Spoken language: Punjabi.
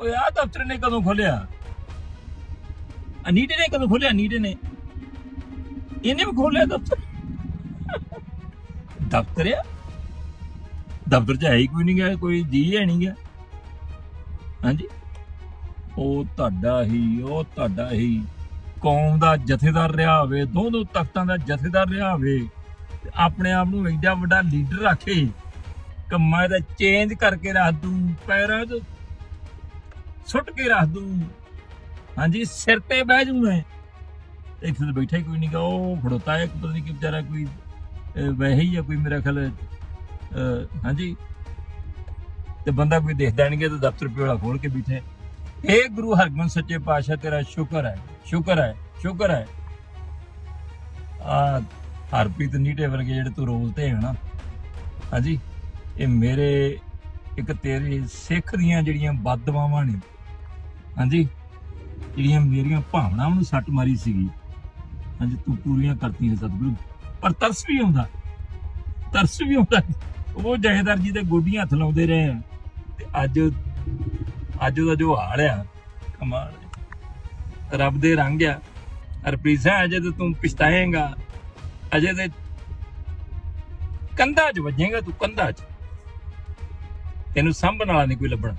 ਓਏ ਆ ਦਫ਼ਤਰ ਨੇ ਕਦੋਂ ਖੋਲਿਆ ਅਨੀਟੇ ਨੇ ਕਦੋਂ ਖੋਲਿਆ ਅਨੀਟੇ ਨੇ। ਇਹਨੇ ਵੀ ਖੋਲਿਆ ਦਫ਼ਤਰ। ਦਫ਼ਤਰ ਆ? ਦਫ਼ਤਰ ਚ ਹੈ ਹੀ ਕੋਈ ਨਹੀਂ ਗਿਆ ਕੋਈ ਜੀ ਹੈ ਨਹੀਂ ਗਿਆ ਹਾਂਜੀ? ਉਹ ਤੁਹਾਡਾ ਹੀ, ਉਹ ਤੁਹਾਡਾ ਹੀ। ਕੌਮ ਦਾ ਜਥੇਦਾਰ ਰਿਹਾ ਹੋਵੇ ਦੋ ਦੋ ਤਖਤਾਂ ਦਾ ਜਥੇਦਾਰ ਰਿਹਾ ਹੋਵੇ ਆਪਣੇ ਆਪ ਨੂੰ ਐਡਾ ਵੱਡਾ ਲੀਡਰ ਰੱਖੇ ਕੰਮਾਂ ਦਾ ਚੇਂਜ ਕਰਕੇ ਰੱਖ ਦੂੰ, ਪੈਰਾਂ 'ਚ ਸੁੱਟ ਕੇ ਰੱਖ ਦੂੰ। ਹਾਂਜੀ, ਸਿਰ ਤੇ ਬਹਿ ਜੂ ਮੈਂ। ਇੱਥੇ ਤਾਂ ਬੈਠਾ ਹੀ ਕੋਈ ਨਹੀਂਗਾ ਉਹ ਖੜੋਤਾ ਹੈ ਪਤਾ ਨਹੀਂ ਕਿ ਵਿਚਾਰਾ ਕੋਈ ਵੈਸੇ ਹੀ ਆ ਕੋਈ ਮੇਰਾ ਖਿਆਲ ਹਾਂਜੀ। ਤੇ ਬੰਦਾ ਕੋਈ ਦੇਖਦਾ ਨਹੀਂ ਕਿ ਤੇ ਦਫ਼ਤਰ ਪਿਓਲਾ ਖੋਲ ਕੇ ਬੈਠੇ ਏ ਗੁਰੂ ਹਰਗੋਬਿੰਦ ਸੱਚੇ ਪਾਤਸ਼ਾਹ, ਤੇਰਾ ਸ਼ੁਕਰ ਹੈ ਸ਼ੁਕਰ ਹੈ ਸ਼ੁਕਰ ਹੈ। ਆ ਹਰਪ੍ਰੀਤ ਨੀਟੇ ਵਰਗੇ ਜਿਹੜੇ ਤੂੰ ਰੋਲ ਤੇ ਹੈ ਨਾ, ਹਾਂਜੀ, ਇਹ ਮੇਰੇ, ਇੱਕ ਤੇਰੇ ਸਿੱਖ ਦੀਆਂ ਜਿਹੜੀਆਂ ਬਦਦੁਆਵਾਂ ਨੇ ਹਾਂਜੀ। ਜਿਹੜੀਆਂ ਮੇਰੀਆਂ ਭਾਵਨਾਵਾਂ ਨੂੰ ਸੱਟ ਮਾਰੀ ਸੀਗੀ, ਹਾਂਜੀ, ਤੂੰ ਪੂਰੀਆਂ ਕਰਤੀਆਂ ਸਤਿਗੁਰੂ। ਪਰ ਤਰਸ ਵੀ ਆਉਂਦਾ। ਤਰਸ ਵੀ ਆਉਂਦਾ। ਉਹ ਜਹੇਦਾਰ ਜੀ ਦੇ ਗੋਡੀਆਂ ਹੱਥ ਲਾਉਂਦੇ ਰਹੇ ਆ। ਤੇ ਅੱਜ ਅੱਜ ਉਹਦਾ ਜੋ ਹਾਲ ਆ, ਕਮਾਲ ਰੱਬ ਦੇ ਰੰਗ ਆ। ਹਰਪ੍ਰੀਤ ਸਿੰਘ, ਅਜੇ ਤੇ ਤੂੰ ਪਛਤਾਏਂਗਾ। ਅਜੇ ਤੇ ਕੰਧਾ 'ਚ ਵੱਜੇਗਾ ਤੂੰ, ਕੰਧਾ 'ਚ। ਤੈਨੂੰ ਸਾਂਭਣ ਵਾਲਾ ਨਹੀਂ ਕੋਈ ਲੱਭਣਾ।